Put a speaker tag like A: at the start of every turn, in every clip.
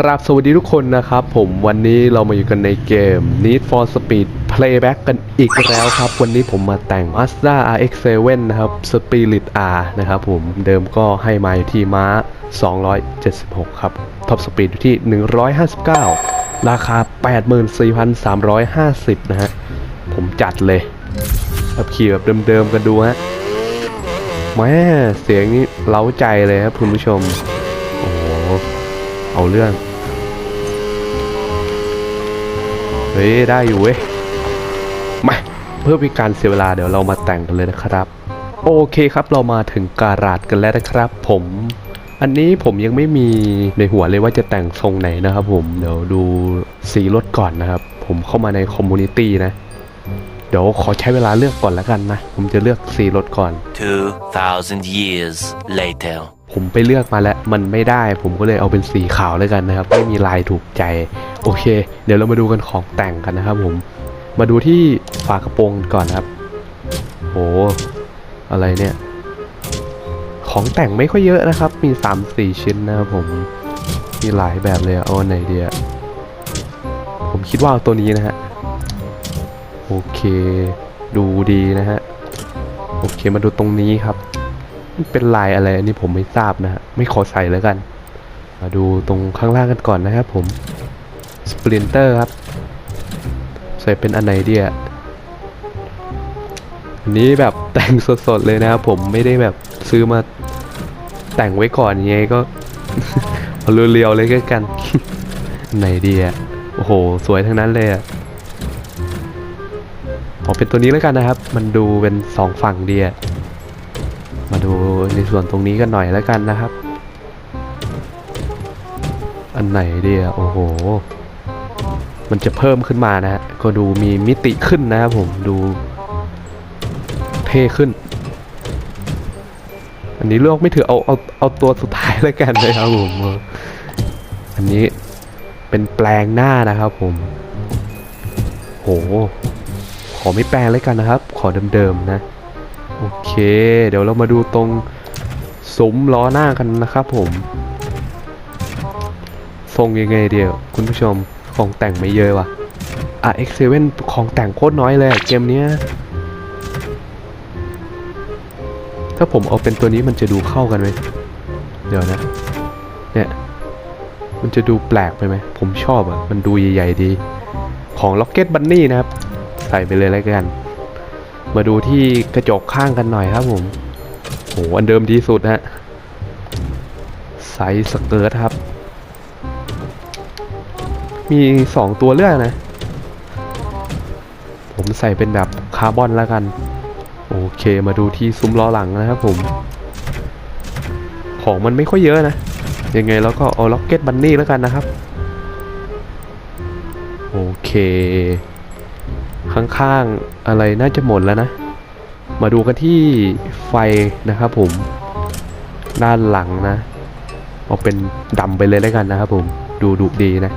A: กราบสวัสดีทุกคนนะครับผมวันนี้เรามาอยู่กันในเกม Need for Speed Playback กันอีกแล้วครับ วันนี้ผมมาแต่ง Mazda RX-7 นะครับ Spirit R นะครับผมเดิมก็ให้มาอยู่ที่ม้า 276 ครับท็อปสปีดอยู่ที่ 159 ราคา 84,350 นะฮะ ผมจัดเลยขับขี่แบบเดิมๆกันดูฮะแม่เสียงนี้เล้าใจเลยครับคุณผู้ชม โอ้โหเอาเรื่อง เฮ้ยได้อยู่เว้ยมาเพื่อเป็นการเสียเวลาเดี๋ยวเรามาแต่งกันเลยนะครับ โอเคครับเรามาถึงการาดกันแล้วนะครับ ผมอันนี้ผมยังไม่มีในหัวเลยว่าจะแต่งทรงไหนนะครับผมเดี๋ยวดูสีรถก่อนนะครับ ผมเข้ามาในคอมมูนิตี้นะ เดี๋ยวขอใช้เวลาเลือกก่อนแล้วกันนะ ผมจะเลือกสีรถก่อน
B: 2,000 years later.
A: ผมไปเลือกมาแล้วมันไม่ได้ ผมก็เลยเอาเป็นสีขาวแล้วกันนะครับ ไม่มีลายถูกใจ โอเค เดี๋ยวเรามาดูกันของแต่งกันนะครับผม มาดูที่ฝากระโปรงก่อนครับ โห อะไรเนี่ย ของแต่งไม่ค่อยเยอะนะครับ มี3ามสี่ชิ้นนะครับผม มีหลายแบบเลยอะเอาไหนเดีอะผมคิดว่าเอาตัวนี้นะฮะ โอเค ดูดีนะฮะ โอเค มาดูตรงนี้ครับ เป็นลายอะไรอันนี้ผมไม่ทราบนะฮะไม่ขอใส่แล้วกัน มาดูตรงข้างล่างกันก่อนนะครับผมสปรินเตอร์ครับ ใส่เป็นอันไหนดีอะอันนี้แบบแต่งสดๆเลยนะครับผมไม่ได้แบบซื้อมาแต่งไว้ก่อนยังไงก็เอาเรียวๆเลยก็กัน ไหนดีอะโอ้โห สวยทั้งนั้นเลยอะเอาเป็นตัวนี้แล้วกันนะครับ มันดูเป็นสองฝั่งดีอะ มาดูในส่วนตรงนี้กันหน่อยแล้วกันนะครับ อันไหนดีอะโอ้โห มันจะเพิ่มขึ้นมานะฮะ ก็ดูมีมิติขึ้นนะครับผม ดูเท่ขึ้น อันนี้เลือกไม่ถือเอาเอาเอาตัวสุดท้ายแล้วกันนะครับผม อันนี้เป็นแปลงหน้านะครับผม โห ขอไม่แปลงแล้วกันนะครับ ขอเดิมๆนะ โอเค เดี๋ยวเรามาดูตรงซุ้มล้อหน้ากันนะครับผม ทรงยังไงเดียว คุณผู้ชมของแต่งไม่เยอะว่ะ RX7 ของแต่งโคตรน้อยเลยเกมเนี้ยถ้าผมเอาเป็นตัวนี้มันจะดูเข้ากันไหมเดี๋ยวนะ เนี่ย มันจะดูแปลกไปไหม ผมชอบอะ มันดูใหญ่ ๆ ดี ของ Rocket Bunny นะครับ ใส่ไปเลยแล้วกัน มาดูที่กระจกข้างกันหน่อยครับผมโหอันเดิมดีสุดฮะไซส์สเกิร์ตครับ มีสองตัวเลือกนะ ผมใส่เป็นแบบคาร์บอนแล้วกัน โอเคมาดูที่ซุ้มล้อหลังนะครับผม ของมันไม่ค่อยเยอะนะ ยังไงเราก็เอาล็อกเก็ตบันนี่แล้วกันนะครับ โอเค ข้างๆอะไรน่าจะหมดแล้วนะ มาดูกันที่ไฟนะครับผม ด้านหลังนะเอาเป็นดำไปเลยแล้วกันนะครับผม ดูดุดีนะ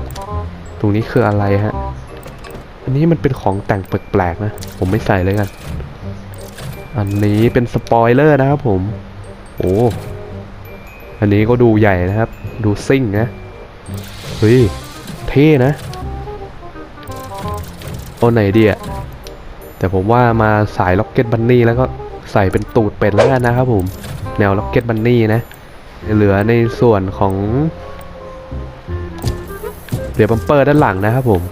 A: ตรงนี้คืออะไรฮะ อันนี้มันเป็นของแต่งแปลกๆนะ ผมไม่ใส่เลยกัน อันนี้เป็นสปอยเลอร์นะครับผม โอ้อันนี้ก็ดูใหญ่นะครับ ดูซิ่งนะ เฮ้ย เท่นะ เอาไหนดีอะแต่ผมว่ามาสายล็อกเก็ตบันนี่แล้วก็ใส่เป็นตูดเป็ดแล้วกันนะครับผม แนวล็อกเก็ตบันนี่นะ เหลือในส่วนของเหลือบัมเปอร์ด้านหลังนะครับผม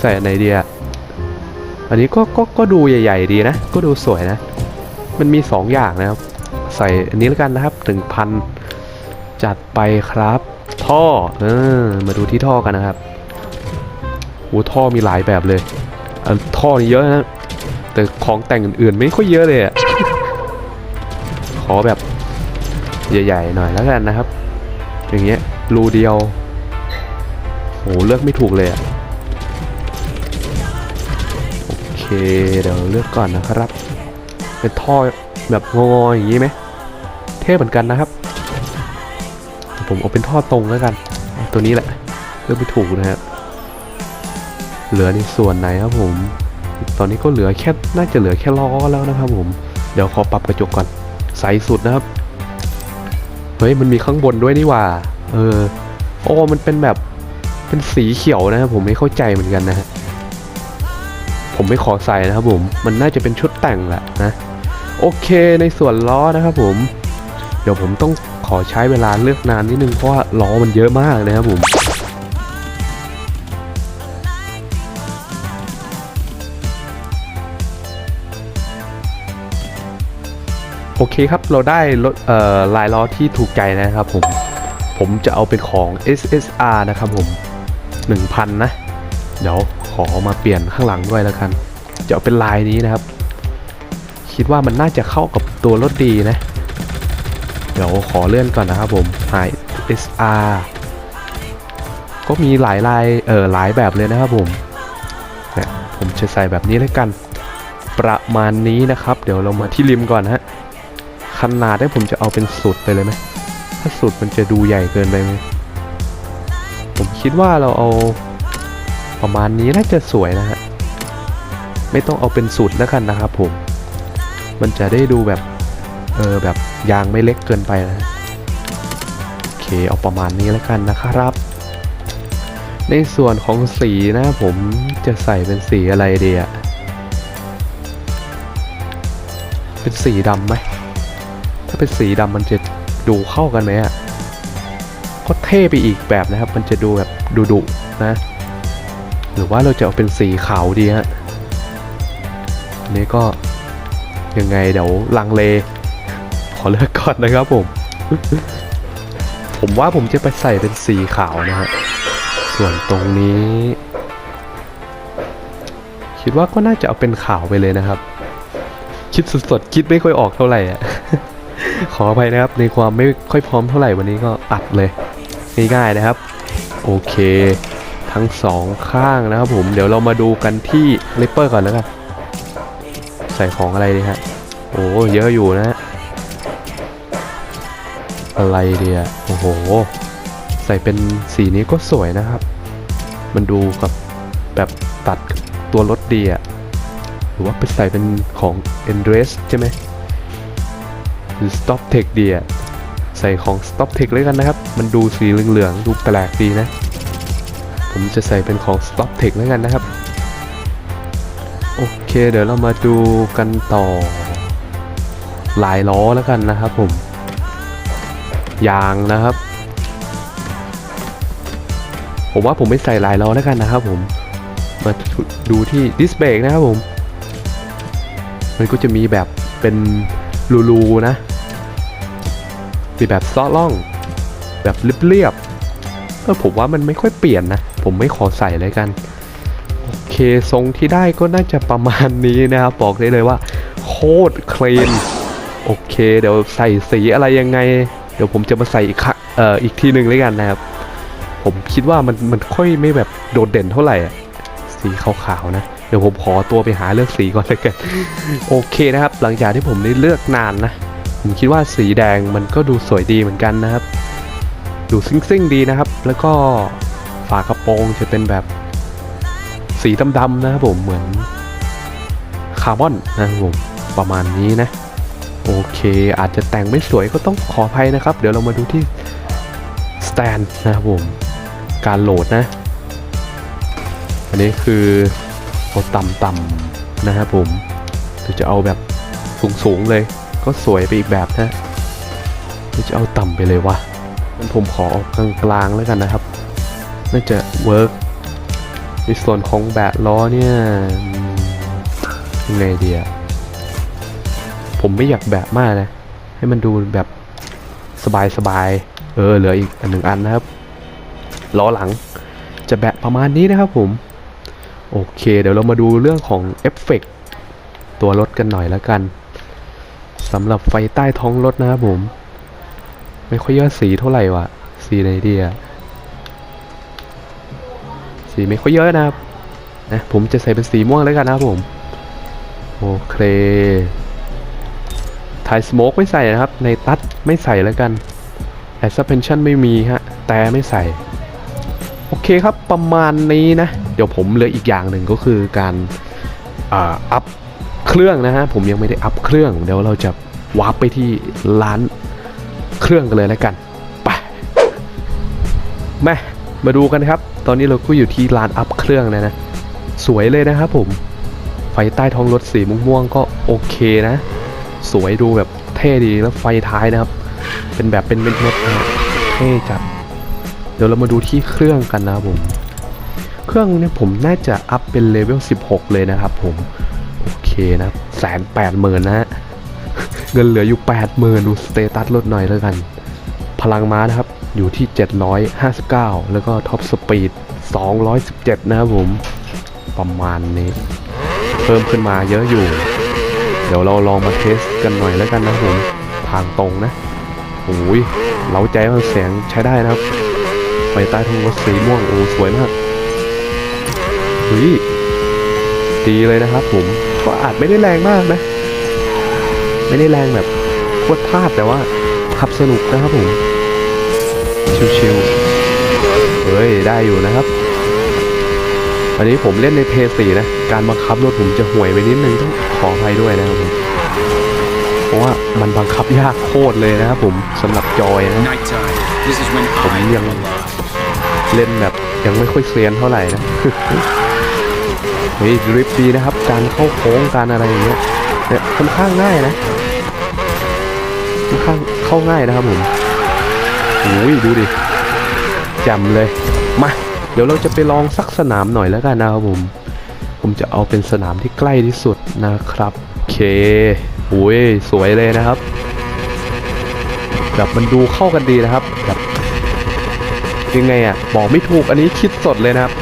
A: ใส่อันไหนดีอะอันนี้ก็ก็ก็ดูใหญ่ ๆ ดีนะ ก็ดูสวยนะ มันมีสองอย่างนะครับ ใส่อันนี้แล้วกันนะครับถึงพันจัดไปครับ ท่อเออมาดูที่ท่อกันนะครับ โอ้ท่อมีหลายแบบเลยอันท่อนี่เยอะนะแต่ของแต่งอื่นๆไม่ค่อยเยอะเลยอะขอแบบใหญ่ๆหน่อยแล้วกันนะครับ อย่างเงี้ยรูเดียวโหเลือกไม่ถูกเลยอะโอเคเดี๋ยวเลือกก่อนนะครับ เป็นท่อแบบงอๆอย่างนี้ไหมเท่เหมือนกันนะครับผมเอาเป็นท่อตรงแล้วกัน ตัวนี้แหละเลือกไม่ถูกนะครับ เหลือในส่วนไหนครับผม ตอนนี้ก็เหลือแค่น่าจะเหลือแค่ล้อแล้วนะครับผม เดี๋ยวขอปรับกระจกก่อนใสสุดนะครับ เฮ้ยมันมีข้างบนด้วยนี่ว่า เออ โอ้มันเป็นแบบเป็นสีเขียวนะครับผมไม่เข้าใจเหมือนกันนะฮะผมไม่ขอใส่นะครับผม มันน่าจะเป็นชุดแต่งแหละนะ โอเคในส่วนล้อนะครับผม เดี๋ยวผมต้องขอใช้เวลาเลือกนานนิดนึงเพราะว่าล้อมันเยอะมากนะครับผม โอเคครับ เราได้รถลายล้อที่ถูกใจนะครับผม ผมจะเอาเป็นของ SSR นะครับผม 1,000 นะ เดี๋ยวขอมาเปลี่ยนข้างหลังด้วยแล้วกัน จะเอาเป็นลายนี้นะครับ คิดว่ามันน่าจะเข้ากับตัวรถดีนะ เดี๋ยวขอเลื่อนก่อนนะครับผม High SR ก็มีหลายลาย เออหลายแบบเลยนะครับผมผมจะใส่แบบนี้แล้วกัน ประมาณนี้นะครับ เดี๋ยวเรามาที่ริมก่อนนะฮะ ขนาดได้ผมจะเอาเป็นสุดไปเลยไหมถ้าสุดมันจะดูใหญ่เกินไปไหมผมคิดว่าเราเอาประมาณนี้น่าจะสวยนะฮะ ไม่ต้องเอาเป็นสุดแล้วกันนะครับผม มันจะได้ดูแบบ เออแบบยางไม่เล็กเกินไปนะโอเคเอาประมาณนี้แล้วกันนะครับ ในส่วนของสีนะผมจะใส่เป็นสีอะไรดีอะเป็นสีดำไหม ถ้าเป็นสีดำมันจะดูเข้ากันไหมอะก็เท่ไปอีกแบบนะครับ มันจะดูแบบดุดุๆนะ หรือว่าเราจะเอาเป็นสีขาวดีฮะอันนี้ก็ยังไงเดี๋ยวลังเล ขอเลือกก่อนนะครับผม ผมว่าผมจะไปใส่เป็นสีขาวนะฮะ ส่วนตรงนี้ คิดว่าก็น่าจะเอาเป็นขาวไปเลยนะครับ คิดสดๆ คิดไม่ค่อยออกเท่าไหร่อะ ขออภัยนะครับ ในความไม่ค่อยพร้อมเท่าไหร่วันนี้ก็อัดเลยง่ายๆนะครับ โอเค ทั้งสองข้างนะครับผมเดี๋ยวเรามาดูกันที่ลิปเปอร์ก่อนแล้วกันใส่ของอะไรดีฮะโอ้เยอะอยู่นะ อะไรเดียโอ้โห ใส่เป็นสีนี้ก็สวยนะครับ มันดูกับแบบตัดตัวรถดีอะหรือว่าไปใส่เป็นของ e n d r e s ใช่ไหม หรือ Stop Tech ดีอะใส่ของ Stop Tech เลยกันนะครับ มันดูสีเหลืองๆดูแปลกดีนะ ผมจะใส่เป็นของ Stop Tech แล้วกันนะครับ โอเค เดี๋ยวเรามาดูกันต่อ หลายล้อแล้วกันนะครับผม ยางนะครับ ผมว่าผมไม่ใส่หลายล้อแล้วกันนะครับผม มาดูที่ดิสเบรกนะครับผมมันก็จะมีแบบเป็นรูๆนะ มีแบบซ้อล่อง แบบเรียบๆเออผมว่ามันไม่ค่อยเปลี่ยนนะ ผมไม่ขอใส่เลยกัน โอเคทรงที่ได้ก็น่าจะประมาณนี้นะครับ บอกได้เลยว่า โคตรเคลนโอเค เดี๋ยวใส่สีอะไรยังไง เดี๋ยวผมจะมาใส่อีกเอ่ออีกทีหนึ่งเลยกันนะครับ ผมคิดว่ามันมันค่อยไม่แบบโดดเด่นเท่าไหร่สีขาวๆนะเดี๋ยวผมขอตัวไปหาเลือกสีก่อนเลยกัน โอเคนะครับ หลังจากที่ผมได้เลือกนานนะ ผมคิดว่าสีแดงมันก็ดูสวยดีเหมือนกันนะครับ ดูซิ่งๆดีนะครับ แล้วก็ฝากระโปรงจะเป็นแบบสีดำๆนะครับผมเหมือนคาร์บอนนะครับผมประมาณนี้นะ โอเคอาจจะแต่งไม่สวยก็ต้องขออภัยนะครับ เดี๋ยวเรามาดูที่สแตนนะครับผมการโหลดนะ อันนี้คือเอาต่ำๆนะครับผมจะเอาแบบสูงๆเลย ก็สวยไปอีกแบบนะหรือจะเอาต่ำไปเลยวะงั้นผมขอเอากลางๆแล้วกันนะครับ น่าจะเวิร์กในส่วนของแบะล้อเนี่ยยังไงดีอะผมไม่อยากแบะมากนะ ให้มันดูแบบสบายๆ เออ เหลืออีกอันหนึ่งอันนะครับ ล้อหลังจะแบะประมาณนี้นะครับผม โอเค เดี๋ยวเรามาดูเรื่องของเอฟเฟกต์ตัวรถกันหน่อยแล้วกัน สำหรับไฟใต้ท้องรถนะครับผม ไม่ค่อยเยอะสีเท่าไหร่วะสีไหนดีอะสีไม่ค่อยเยอะนะครับนะผมจะใส่เป็นสีม่วงแล้วกันนะครับผม โอเคถ่ายสโมกไม่ใส่นะครับ ในตัดไม่ใส่แล้วกันแอสเพนชั่นไม่มีฮะ แต่ไม่ใส่ โอเคครับประมาณนี้นะ เดี๋ยวผมเหลืออีกอย่างหนึ่งก็คือการอ่าอัพ เครื่องนะฮะผมยังไม่ได้อัพเครื่องเดี๋ยวเราจะวาร์ปไปที่ร้านเครื่องกันเลยแล้วกันไปมามาดูกันครับ ตอนนี้เราก็อยู่ที่ลานอัพเครื่องนะนะสวยเลยนะครับผมไฟใต้ท้องรถสีม่วงๆก็โอเคนะ สวยดูแบบเท่ดีแล้วไฟท้ายนะครับ เป็นแบบเป็นเม็ดๆนะเท่จัดเดี๋ยวเรามาดูที่เครื่องกันนะครับผม เครื่องเนี่ยผมน่าจะอัพเป็นเลเวล16 เลยนะครับผม นะแสนแปดหมื่นนะฮะ เงินเหลืออยู่แปดหมื่นดูสเตตัสลดหน่อยแล้วกัน พลังม้านะครับ อยู่ที่ 759 แล้วก็ท็อปสปีด 217 นะครับผม ประมาณนี้ เพิ่มขึ้นมาเยอะอยู่ เดี๋ยวเราลองมาเทสกันหน่อยแล้วกันนะผม ทางตรงนะโอ้ยเล้าใจมันเสียงใช้ได้นะครับไฟใต้ท้องรถสีม่วงโอ้สวยมากเฮ้ยดีเลยนะครับผม ก็อาจไม่ได้แรงมากนะ ไม่ได้แรงแบบพวดพลาดแต่ว่าขับสนุกนะครับผม ชิวๆเฮ้ย ได้อยู่นะครับ อันนี้ผมเล่นในเพย์สี่นะ การบังคับรถผมจะห่วยไปนิดนึงต้องขออภัยด้วยนะครับผมเพราะว่ามันบังคับยากโคตรเลยนะครับผมสำหรับจอยนะ
C: Nighttime. This is when
A: ผม
C: I
A: ยัง
C: am alive.
A: เล่นแบบยังไม่ค่อยเซียนเท่าไหร่นะ เฮ้ยดริฟดีนะครับ การเข้าโค้งการอะไรอย่างเงี้ยเนี่ยค่อนข้างง่ายนะค่อนข้างเข้าง่ายนะครับผมโอ้ยดูดิจำเลยมาเดี๋ยวเราจะไปลองสักสนามหน่อยแล้วกันนะครับผม ผมจะเอาเป็นสนามที่ใกล้ที่สุดนะครับโอเคโอ้ยสวยเลยนะครับแบบมันดูเข้ากันดีนะครับแบบยังไงอะบอกไม่ถูกอันนี้คิดสดเลยนะครับ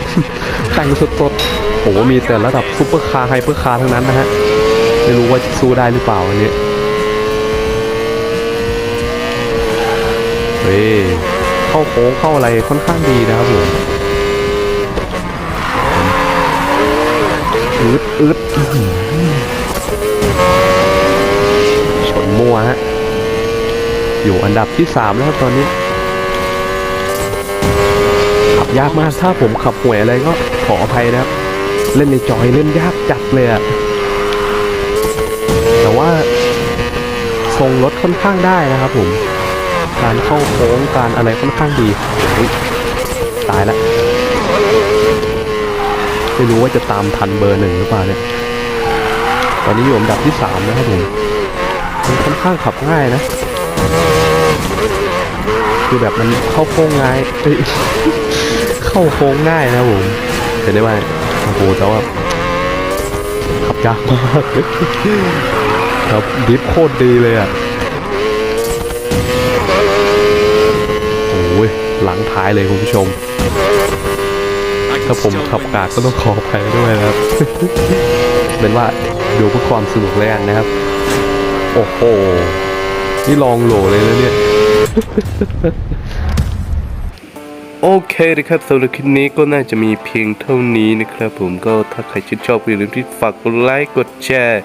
A: แต่งสดๆ หมีแต่ระดับซุปเปอร์คาร์ไฮเปอร์คาร์ทั้งนั้นนะฮะ ไม่รู้ว่าจะสู้ได้หรือเปล่าอันนี้ เฮ้ย เข้าโค้งเข้าอะไรค่อนข้างดีนะครับผมอึดอึดชนมัวฮะ อยู่อันดับที่ 3 แล้วครับตอนนี้ ขับยากมากถ้าผมขับห่วยอะไรก็ขออภัยนะครับ เล่นในจอยเล่นยากจัดเลยอะแต่ว่าทรงรถค่อนข้างได้นะครับผม การเข้าโค้งการอะไรค่อนข้างดีตายละไม่รู้ว่าจะตามทันเบอร์หนึ่งหรือเปล่าเนี่ย ตอนนี้อยู่อันดับที่สามนะครับผมมันค่อนข้างขับง่ายนะ คือแบบมันเข้าโค้งง่ายเอ้ยเข้าโค้งง่ายนะผมเห็นได้ว่า โอ้โหแต่ว่าขับยากมากครับดิฟโคตรดีเลยอะโอ้ยหลังท้ายเลยคุณผู้ชม ถ้าผมขับกากก็ต้องขออภัยด้วยนะครับ เป็นว่าดูเพื่อความสนุกแล้วกันนะครับ โอ้โห นี่ลองโหลเลยนะเนี่ย โอเคนะครับสำหรับคลิปนี้ก็น่าจะมีเพียงเท่านี้นะครับ ผมก็ถ้าใครชื่นชอบอย่าลืมที่ฝากกดไลค์กดแชร์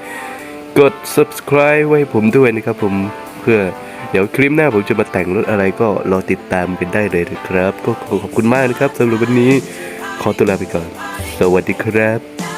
A: กด subscribe ไว้ให้ผมด้วยนะครับ ผมเพื่อเดี๋ยวคลิปหน้าผมจะมาแต่งรถอะไรก็รอติดตามกันได้เลยนะครับ ก็ขอขอบคุณมากนะครับสำหรับวันนี้ขอตัวลาไปก่อน สวัสดีครับ